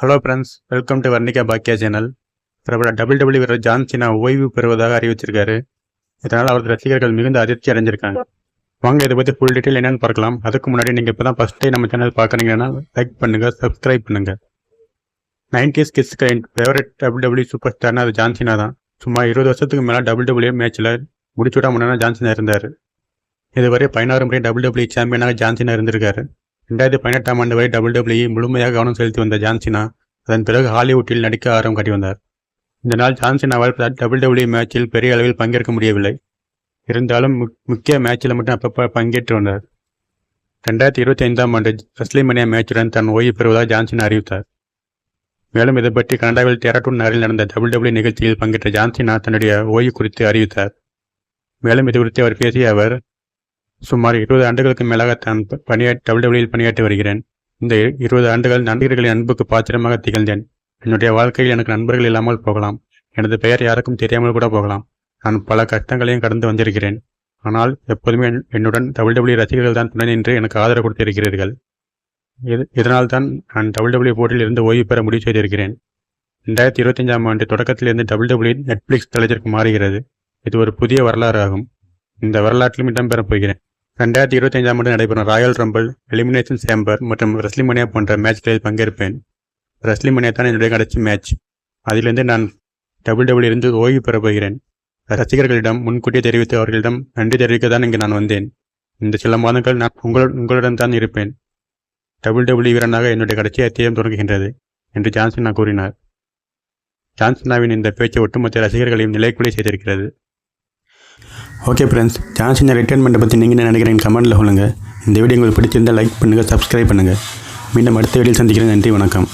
Hello friends welcome to Varnika Baakiya channel பிரபல double W e வீரர் John Cena ஓய்வு பெறுவதாக அறிவிச்சிருக்காரு. இதனால் அவரது ரசிகர்கள் மிகுந்த அதிர்ச்சி அடைஞ்சிருக்காங்க. வாங்க இதை பற்றி ஃபுல் டீட்டெயில் என்னென்னு பார்க்கலாம். அதுக்கு முன்னாடி நீங்கள் இப்போ தான் ஃபஸ்ட் டைம் நம்ம சேனல் பார்க்குறீங்கன்னா லைக் பண்ணுங்கள் சப்ஸ்கிரைப் பண்ணுங்கள் நைன்டிஸ் கிட்ஸ்க்கு ஃபேவரட் டபுள் டபுள்யூ சூப்பர் ஸ்டார்னா அது ஜான்சினா தான். சும்மா இருபது வருஷத்துக்கு மேலே டபுள் டபுள்யூ மேட்ச்சில் e முடிச்சுவிட முன்னா ஜான்சினா இருந்தார். இதுவரை பதினாறு முறை டபுள் டபுள்யூ சாம்பியனாக ஜான்சினா இருந்திருக்காரு. ரெண்டாயிரத்தி பதினெட்டாம் ஆண்டு வரை டபுள் டபிள்யூ முழுமையாக கவனம் செலுத்தி வந்த ஜான்சினா அதன் பிறகு ஹாலிவுட்டில் நடிக்க ஆர்வம் காட்டி வந்தார். இந்த நாள் ஜான்சினாவால் டபுள் டபிள்யூ மேட்சில் பெரிய அளவில் பங்கேற்க முடியவில்லை. இருந்தாலும் முக்கிய மேட்சில் மட்டும் அப்பப்போ பங்கேற்று வந்தார். ரெண்டாயிரத்தி இருபத்தி ஐந்தாம் ஆண்டு ரஸ்லிமனியா மேட்சுடன் தன் ஓய்வு பெறுவதாக ஜான்சினா அறிவித்தார். மேலும் இதை பற்றி கனடாவில் டெராட்டூன் நகரில் நடந்த டபுள் டபுள்யூ நிகழ்ச்சியில் பங்கேற்ற ஜான்சினா தன்னுடைய ஓய்வு குறித்து அறிவித்தார். மேலும் இது குறித்து அவர் பேசிய அவர் சுமார் இருபது ஆண்டுகளுக்கு மேலாக தான் பணியா டபிள்யூடபிள்யூவில் பணியாற்றி வருகிறேன். இந்த இருபது ஆண்டுகள் நண்பர்களின் அன்புக்கு பாத்திரமாக திகழ்ந்தேன். என்னுடைய வாழ்க்கையில் எனக்கு நண்பர்கள் இல்லாமல் போகலாம். எனது பெயர் யாருக்கும் தெரியாமல் கூட போகலாம். நான் பல கஷ்டங்களையும் கடந்து வந்திருக்கிறேன். ஆனால் எப்போதுமே என்னுடன் டபிள்யூடபிள்யூ ரசிகர்கள் தான் துணை நின்று எனக்கு ஆதரவு கொடுத்திருக்கிறீர்கள். இது இதனால் தான் நான் டபிள்யூடபிள்யூ போர்ட்டில் இருந்து ஓய்வு பெற முடிவு செய்திருக்கிறேன். ரெண்டாயிரத்தி இருபத்தஞ்சாம் ஆண்டு தொடக்கத்திலிருந்து டபிள்யூடபிள்யூ நெட்ஃப்ளிக்ஸ் தளத்திற்கு மாறுகிறது. இது ஒரு புதிய வரலாறு ஆகும். இந்த வரலாற்றிலும் இடம்பெறப் போகிறேன். ரெண்டாயிரத்தி இருபத்தஞ்சாம் ஆண்டு நடைபெறும் ராயல் ரம்பிள் எலிமினேஷன் சேம்பர் மற்றும் ரெஸ்லிமனியா போன்ற மேட்ச்களில் பங்கேற்பேன். ரெஸ்லிமனியா தான் என்னுடைய கடைசி மேட்ச் அதிலிருந்து நான் டபுள் டபுள் இருந்து ஓய்வு பெறப் போகிறேன். ரசிகர்களிடம் முன்கூட்டியே தெரிவித்து அவர்களிடம் நன்றி தெரிவிக்க தான் இங்கு நான் வந்தேன். இந்த சில மாதங்கள் நான் உங்கள் உங்களுடன் தான் இருப்பேன். டபுள் டபுள் வீரனாக என்னுடைய கடைசி அத்தியாயம் தொடங்குகின்றது என்று ஜான்சனா கூறினார். ஜான்சனாவின் இந்த பேச்சு ஒட்டுமொத்த ரசிகர்களையும் நிலைக்குலை செய்திருக்கிறது. ஓகே ஃப்ரெண்ட்ஸ் ஜான்சன் ரிட்டைர்மெண்ட்டை பற்றி நீங்கள் என்ன நினைக்கிறீங்க கமெண்ட்டில் சொல்லுங்கள் இந்த வீடியோ உங்களுக்கு பிடிச்சிருந்தால் லைக் பண்ணுங்கள் சப்ஸ்கிரைப் பண்ணுங்கள் மீண்டும் அடுத்த வீடியோ சந்திக்கிறேன். நன்றி வணக்கம்.